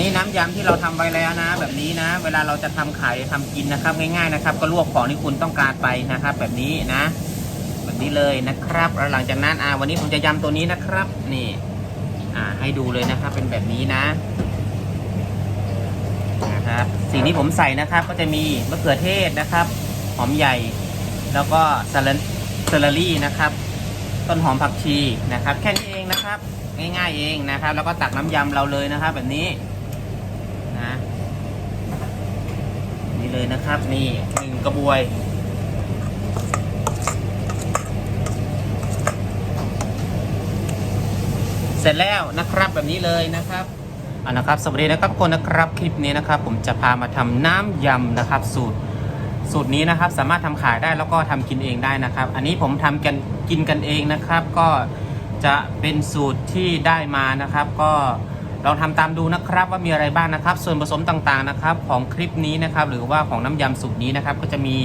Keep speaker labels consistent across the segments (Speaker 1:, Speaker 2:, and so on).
Speaker 1: นี้น้ำยำที่เราทำไว้แล้วนะ แบบนี้นะ เวลาเราจะทำขายทำกินนะครับ ง่ายๆนะครับ ก็ลวกของที่คุณต้องการไปนะครับ แบบนี้นะ แบบนี้เลยนะครับแล้วหลังจากนั้นอ่าวันนี้ผมจะยำตัวนี้นะครับ นี่ อ่า ให้ดูเลยนะครับ เป็นแบบนี้นะนะครับสิ่งที่ผมใส่นะครับ ก็จะมีมะเขือเทศนะครับ หอมใหญ่ แล้วก็สลัดเซลลารี่นะครับ ต้นหอมผักชีนะครับ แค่นี้เองนะครับ ง่ายๆเองนะครับ แล้วก็ตักน้ำยำเราเลยนะครับ แบบนี้ นะ นี่เลยนะครับนี่หนึ่งกระบวยเสร็จแล้วนะครับแบบนี้เลยนะครับอ่านะครับ สวัสดีนะครับทุกคนนะครับคลิปนี้นะครับ ผมจะพามาทำน้ำยำนะครับ สูตรสูตรนี้นะครับสามารถทำขายได้แล้วก็ทำกินเองได้นะครับ อันนี้ผมทำกันกินกันเองนะครับ ก็จะเป็นสูตรที่ได้มานะครับ ก็ ลองทำตามดูนะครับว่ามีอะไรบ้างนะครับ ส่วนผสมต่างๆนะครับ ของคลิปนี้นะครับ หรือว่าของน้ำยำสูตรนี้นะครับ ก็จะมี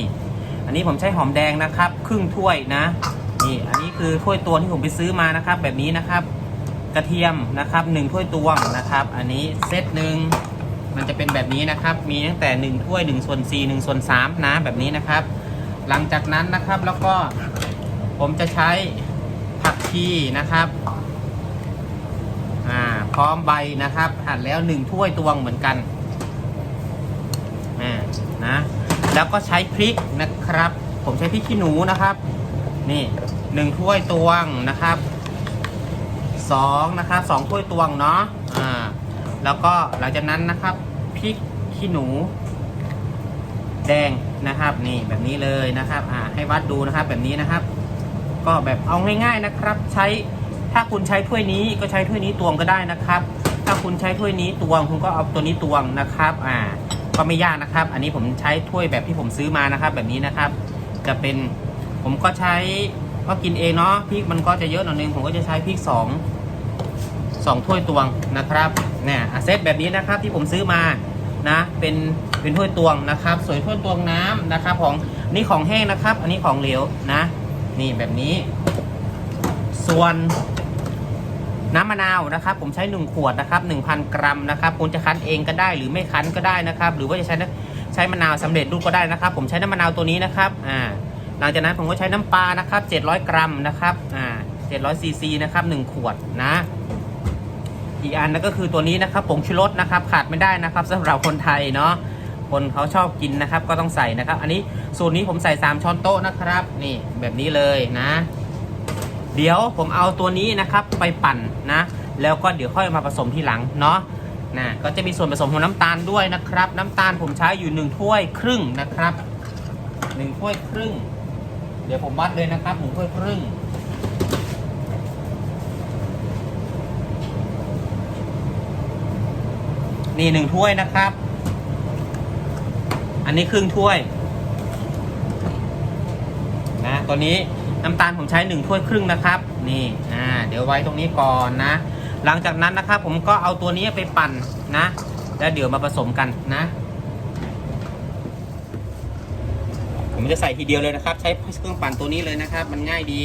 Speaker 1: อันนี้ผมใช้หอมแดงนะครับ ครึ่งถ้วยนะนี่อันนี้คือถ้วยตวงที่ผมไปซื้อมานะครับ แบบนี้นะครับ กระเทียมนะครับหนึ่งถ้วยตวงนะครับ อันนี้เซตหนึ่งมันจะเป็นแบบนี้นะครับ มีตั้งแต่1ถ้วย1ส่วน4 1ส่วน3นะแบบนี้นะครับ หลังจากนั้นนะครับแล้วก็ผมจะใช้ผักชีนะครับ พร้อมใบนะครับ หั่นแล้ว1ถ้วยตวงเหมือนกันอ่านะแล้วก็ใช้พริกนะครับ ผมใช้พริกขี้หนูนะครับ นี่หนึ่งถ้วยตวงนะครับสองนะครับสองถ้วยตวงเนาะอ่าแล้วก็หลังจากนั้นนะครับพริกขี้หนู แดงนะครับ นี่แบบนี้เลยนะครับ อ่าให้วัดดูนะครับแบบนี้นะครับ ก็แบบเอาง่าย ๆนะครับ ใช้ ถ้าคุณใช้ถ้วยนี้ก็ใช้ถ้วยนี้ตวงก็ได้นะครับ ถ้าคุณใช้ถ้วยนี้ตวงคุณก็เอาตัวนี้ตวงนะครับอ่าก็ไม่ยากนะครับ อันนี้ผมใช้ถ้วยแบบที่ผมซื้อมานะครับ แบบนี้นะครับ จะเป็นผมก็ใช้ก็กินเองเนาะพริกมันก็จะเยอะหน่อยนึงผมก็จะใช้พริกสองสองถ้วยตวงนะครับเนี่ยอะเซตแบบนี้นะครับที่ผมซื้อมานะเป็นเป็นถ้วยตวงนะครับ สวนถ้วยตวงน้ำนะครับของนี่ของแห้งนะครับ อันนี้ของเหลวนะ นี่แบบนี้ ส่วน น้ำมะนาวนะครับผมใช้ 1 ขวดนะครับ1,000 กรัมนะครับคุณจะคั้นเองก็ได้หรือไม่คั้นก็ได้นะครับ หรือว่าจะใช้ใช้มะนาวสำเร็จรูปก็ได้นะครับ ผมใช้น้ำมะนาวตัวนี้นะครับอ่าหลังจากนั้นผมก็ใช้น้ำปลานะครับ700 กรัมนะครับอ่า700ซีซีนะครับ1ขวดนะอีกอันนั่นก็คือตัวนี้นะครับผงชูรสนะครับขาดไม่ได้นะครับสำหรับคนไทยเนาะคนเขาชอบกินนะครับก็ต้องใส่นะครับ อันนี้สูตรนี้ผมใส่ 3 ช้อนโต๊ะนะครับ นี่แบบนี้เลยนะ เดี๋ยวผมเอาตัวนี้นะครับไปปั่นนะ แล้วก็เดี๋ยวค่อยมาผสมทีหลังเนาะนะก็จะมีส่วนผสมของน้ำตาลด้วยนะครับ น้ำตาลผมใช้อยู่1ถ้วยครึ่งนะครับ1ถ้วยครึ่ง เดี๋ยวผมวัดเลยนะครับ1ถ้วยครึ่งนี่หนึ่งถ้วยนะครับ อันนี้ครึ่งถ้วย นะ ตัวนี้ น้ำตาลผมใช้หนึ่งถ้วยครึ่งนะครับ นี่อ่าเดี๋ยวไว้ตรงนี้ก่อนนะ หลังจากนั้นนะครับ ผมก็เอาตัวนี้ไปปั่นนะ แล้วเดี๋ยวมาผสมกันนะ ผมจะใส่ทีเดียวเลยนะครับ ใช้เครื่องปั่นตัวนี้เลยนะครับ มันง่ายดี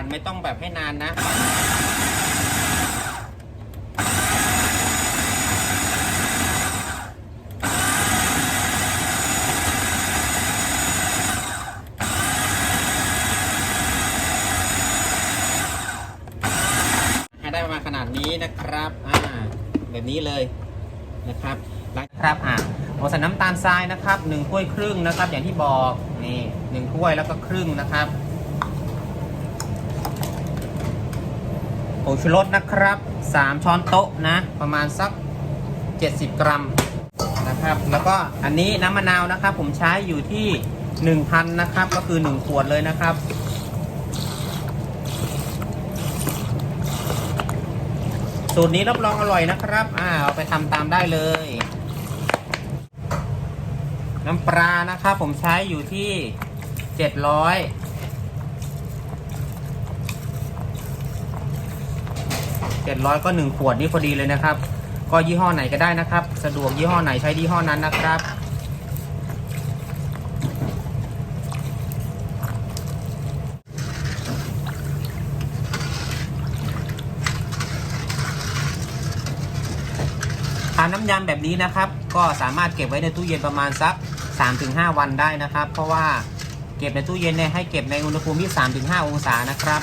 Speaker 1: ปั่นไม่ต้องแบบให้นานนะให้ได้ประมาณขนาดนี้นะครับ อ่า แบบนี้เลยนะครับหลังครับ อ่าผมใส่น้ำตาลทรายนะครับหนึ่งถ้วยครึ่งนะครับ อย่างที่บอก นี่หนึ่งถ้วยแล้วก็ครึ่งนะครับ ผงชูรสนะครับ 3 ช้อนโต๊ะนะ ประมาณสัก 70 กรัมนะครับ แล้วก็อันนี้น้ำมะนาวนะครับ ผมใช้อยู่ที่ 1,000 นะครับ ก็คือ 1 ขวดเลยนะครับ สูตรนี้รับรองอร่อยนะครับ อ่าเอาไปทำตามได้เลย น้ำปลานะครับ ผมใช้อยู่ที่ 700 700 ก็ 1 ขวดนี่พอดีเลยนะครับ ก็ยี่ห้อไหนก็ได้นะครับ สะดวกยี่ห้อไหนใช้ยี่ห้อนั้นนะครับ ทานน้ำยำแบบนี้นะครับ ก็สามารถเก็บไว้ในตู้เย็นประมาณสัก 3-5 วันได้นะครับ เพราะว่าเก็บในตู้เย็นเนี่ยให้เก็บในอุณหภูมิที่ 3-5 องศานะครับ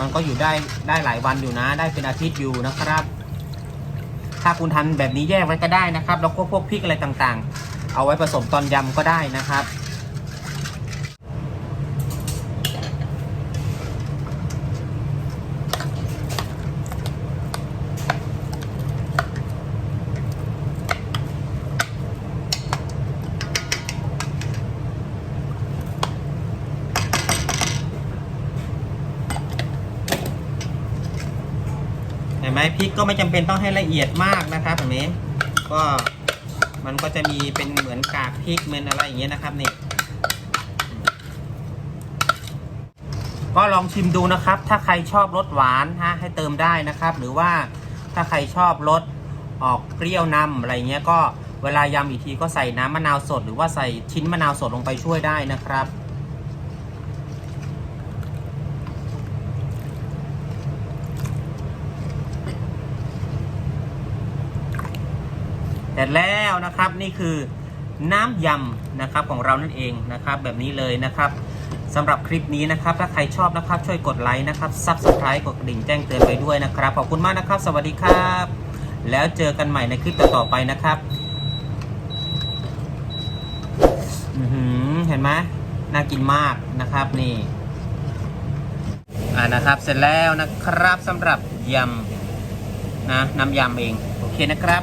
Speaker 1: มันก็อยู่ได้ได้หลายวันอยู่นะ ได้เป็นอาทิตย์อยู่นะครับ ถ้าคุณทันแบบนี้แยกไว้ก็ได้นะครับ แล้วก็พวกพริกอะไรต่างๆ เอาไว้ผสมตอนยำก็ได้นะครับ ไหมพริกก็ไม่จำเป็นต้องให้ละเอียดมากนะครับเห็นไหมก็มันก็จะมีเป็นเหมือนกากพริกเหมือนอะไรอย่างเงี้ยนะครับนี่ก็ลองชิมดูนะครับ ถ้าใครชอบรสหวานฮะให้เติมได้นะครับ หรือว่าถ้าใครชอบรสออกเปรี้ยวนำอะไรเงี้ยก็เวลายำอีกทีก็ใส่น้ำมะนาวสด หรือว่าใส่ชิ้นมะนาวสดลงไปช่วยได้นะครับ สร็จแล้วนะครับนี่คือน้ำยำนะครับของเรานั่นเองนะครับ แบบนี้เลยนะครับสำหรับคลิปนี้นะครับ ถ้าใครชอบนะครับช่วยกดไลค์นะครับซับสไครต์กดกระดิ่งแจ้งเตือนไปด้วยนะครับ ขอบคุณมากนะครับ สวัสดีครับ แล้วเจอกันใหม่ในคลิปต่อๆไปนะครับเห็นไหมน่ากินมากนะครับนี่อ่านะครับเสร็จแล้วนะครับสำหรับยำนะน้ำยำเอง โอเคนะครับ